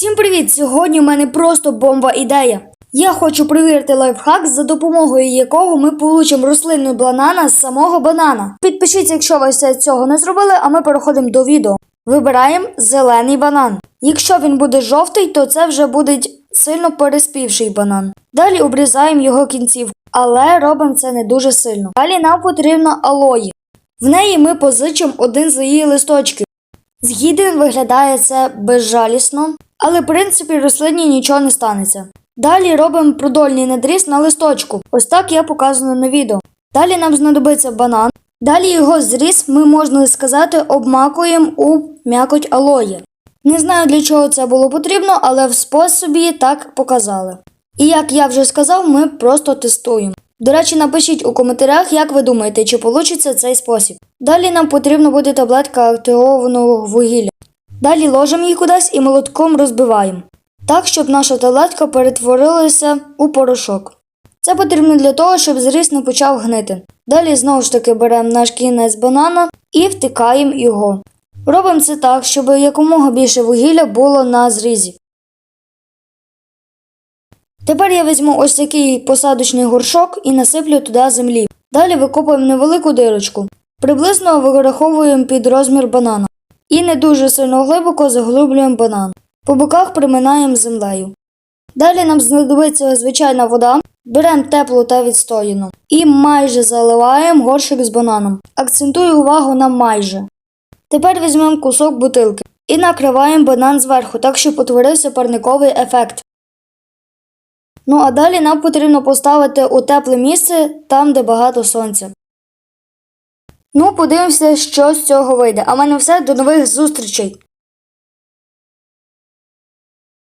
Всім привіт! Сьогодні в мене просто бомба ідея. Я хочу перевірити лайфхак, за допомогою якого ми получимо рослинну банана з самого банана. Підпишіться, якщо ви цього не зробили, а ми переходимо до відео. Вибираємо зелений банан. Якщо він буде жовтий, то це вже буде сильно переспівший банан. Далі обрізаємо його кінцівку, але робимо це не дуже сильно. Далі нам потрібно алої. В неї ми позичимо один з її листочків. З гідин виглядає це безжалісно, але в принципі рослині нічого не станеться. Далі робимо продольний надріз на листочку. Ось так я показано на відео. Далі нам знадобиться банан. Далі його зріз ми, можна сказати, обмакуємо у м'якоть алої. Не знаю для чого це було потрібно, але в способі так показали. І як я вже сказав, ми просто тестуємо. До речі, напишіть у коментарях, як ви думаєте, чи вийде цей спосіб. Далі нам потрібно буде таблетка активованого вугілля. Далі ложимо її кудись і молотком розбиваємо. Так, щоб наша таблетка перетворилася у порошок. Це потрібно для того, щоб зріз не почав гнити. Далі знову ж таки беремо наш кінець банана і втикаємо його. Робимо це так, щоб якомога більше вугілля було на зрізі. Тепер я візьму ось такий посадочний горшок і насиплю туди землі. Далі викопуємо невелику дирочку. Приблизно вираховуємо під розмір банана. І не дуже сильно глибоко заглублюємо банан. По боках приминаємо землею. Далі нам знадобиться звичайна вода. Беремо теплу та відстояну. І майже заливаємо горшик з бананом. Акцентую увагу на майже. Тепер візьмемо кусок бутилки і накриваємо банан зверху, так щоб утворився парниковий ефект. Ну а далі нам потрібно поставити у тепле місце там, де багато сонця. Ну, подивимося, що з цього вийде. А в мене все. До нових зустрічей!